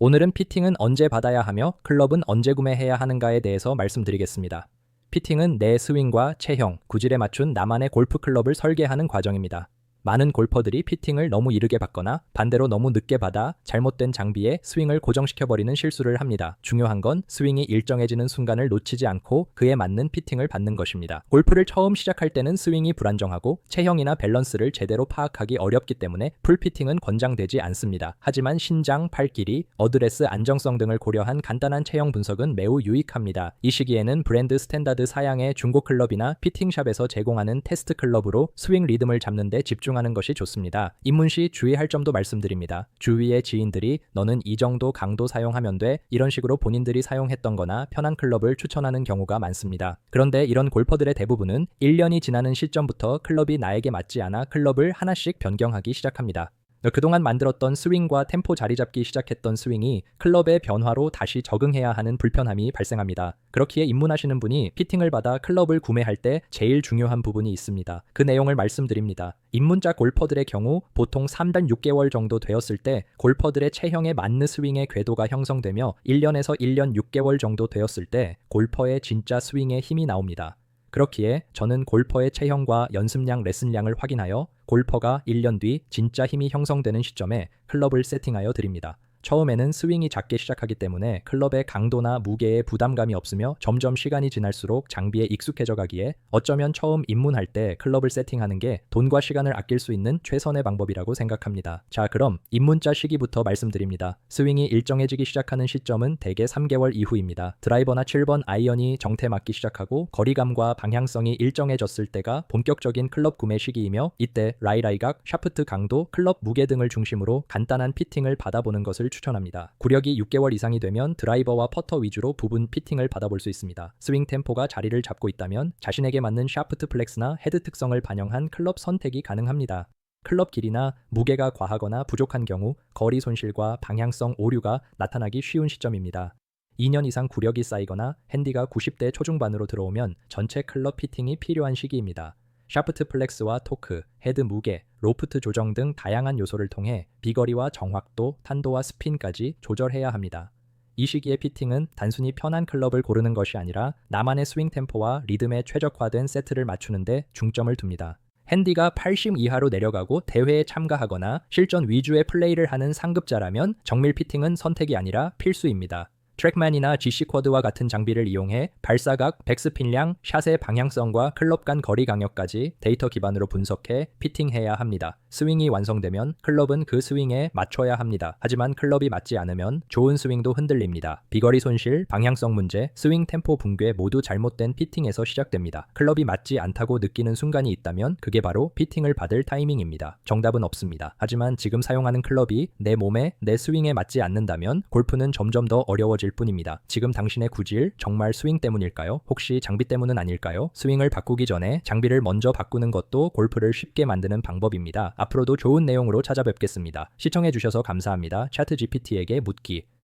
오늘은 피팅은 언제 받아야 하며 클럽은 언제 구매해야 하는가에 대해서 말씀드리겠습니다. 피팅은 내 스윙과 체형, 구질에 맞춘 나만의 골프 클럽을 설계하는 과정입니다. 많은 골퍼들이 피팅을 너무 이르게 받거나 반대로 너무 늦게 받아 잘못된 장비에 스윙을 고정시켜버리는 실수를 합니다. 중요한 건 스윙이 일정해지는 순간을 놓치지 않고 그에 맞는 피팅을 받는 것입니다. 골프를 처음 시작할 때는 스윙이 불안정하고 체형이나 밸런스를 제대로 파악하기 어렵기 때문에 풀피팅은 권장되지 않습니다. 하지만 신장, 팔 길이, 어드레스 안정성 등을 고려한 간단한 체형 분석은 매우 유익합니다. 이 시기에는 브랜드 스탠다드 사양의 중고 클럽이나 피팅샵에서 제공하는 테스트 클럽으로 스윙 리듬을 잡는 데 집중 집중하는 것이 좋습니다. 입문 시 주의할 점도 말씀드립니다. 주위의 지인들이 너는 이 정도 강도 사용하면 돼 이런 식으로 본인들이 사용했던 거나 편한 클럽을 추천하는 경우가 많습니다. 그런데 이런 골퍼들의 대부분은 1년이 지나는 시점부터 클럽이 나에게 맞지 않아 클럽을 하나씩 변경하기 시작합니다. 그동안 만들었던 스윙과 템포 자리 잡기 시작했던 스윙이 클럽의 변화로 다시 적응해야 하는 불편함이 발생합니다. 그렇기에 입문하시는 분이 피팅을 받아 클럽을 구매할 때 제일 중요한 부분이 있습니다. 그 내용을 말씀드립니다. 입문자 골퍼들의 경우 보통 3단 6개월 정도 되었을 때 골퍼들의 체형에 맞는 스윙의 궤도가 형성되며 1년에서 1년 6개월 정도 되었을 때 골퍼의 진짜 스윙의 힘이 나옵니다. 그렇기에 저는 골퍼의 체형과 연습량 레슨량을 확인하여 골퍼가 1년 뒤 진짜 힘이 형성되는 시점에 클럽을 세팅하여 드립니다. 처음에는 스윙이 작게 시작하기 때문에 클럽의 강도나 무게에 부담감이 없으며 점점 시간이 지날수록 장비에 익숙해져 가기에 어쩌면 처음 입문할 때 클럽을 세팅하는 게 돈과 시간을 아낄 수 있는 최선의 방법이라고 생각합니다. 자, 그럼 입문자 시기부터 말씀드립니다. 스윙이 일정해지기 시작하는 시점은 대개 3개월 이후입니다. 드라이버나 7번 아이언이 정태 맞기 시작하고 거리감과 방향성이 일정해졌을 때가 본격적인 클럽 구매 시기이며 이때 라이라이각, 샤프트 강도, 클럽 무게 등을 중심으로 간단한 피팅을 받아보는 것을 추천합니다. 구력이 6개월 이상이 되면 드라이버와 퍼터 위주로 부분 피팅을 받아볼 수 있습니다. 스윙 템포가 자리를 잡고 있다면 자신에게 맞는 샤프트 플렉스나 헤드 특성을 반영한 클럽 선택이 가능합니다. 클럽 길이나 무게가 과하거나 부족한 경우 거리 손실과 방향성 오류가 나타나기 쉬운 시점입니다. 2년 이상 구력이 쌓이거나 핸디가 90대 초중반으로 들어오면 전체 클럽 피팅이 필요한 시기입니다. 샤프트 플렉스와 토크, 헤드 무게, 로프트 조정 등 다양한 요소를 통해 비거리와 정확도, 탄도와 스핀까지 조절해야 합니다. 이 시기의 피팅은 단순히 편한 클럽을 고르는 것이 아니라 나만의 스윙 템포와 리듬에 최적화된 세트를 맞추는데 중점을 둡니다. 핸디가 80 이하로 내려가고 대회에 참가하거나 실전 위주의 플레이를 하는 상급자라면 정밀 피팅은 선택이 아니라 필수입니다. 트랙만이나 GC 쿼드와 같은 장비를 이용해 발사각, 백스핀량, 샷의 방향성과 클럽 간 거리 강역까지 데이터 기반으로 분석해 피팅해야 합니다. 스윙이 완성되면 클럽은 그 스윙에 맞춰야 합니다. 하지만 클럽이 맞지 않으면 좋은 스윙도 흔들립니다. 비거리 손실, 방향성 문제, 스윙 템포 붕괴 모두 잘못된 피팅에서 시작됩니다. 클럽이 맞지 않다고 느끼는 순간이 있다면 그게 바로 피팅을 받을 타이밍입니다. 정답은 없습니다. 하지만 지금 사용하는 클럽이 내 몸에 내 스윙에 맞지 않는다면 골프는 점점 더 어려워 질질 뿐입니다. 지금 당신의 구질 정말 스윙 때문일까요? 혹시 장비 때문은 아닐까요? 스윙을 바꾸기 전에 장비를 먼저 바꾸는 것도 골프를 쉽게 만드는 방법입니다. 앞으로도 좋은 내용으로 찾아뵙겠습니다. 시청해주셔서 감사합니다. 차트 GPT에게 묻기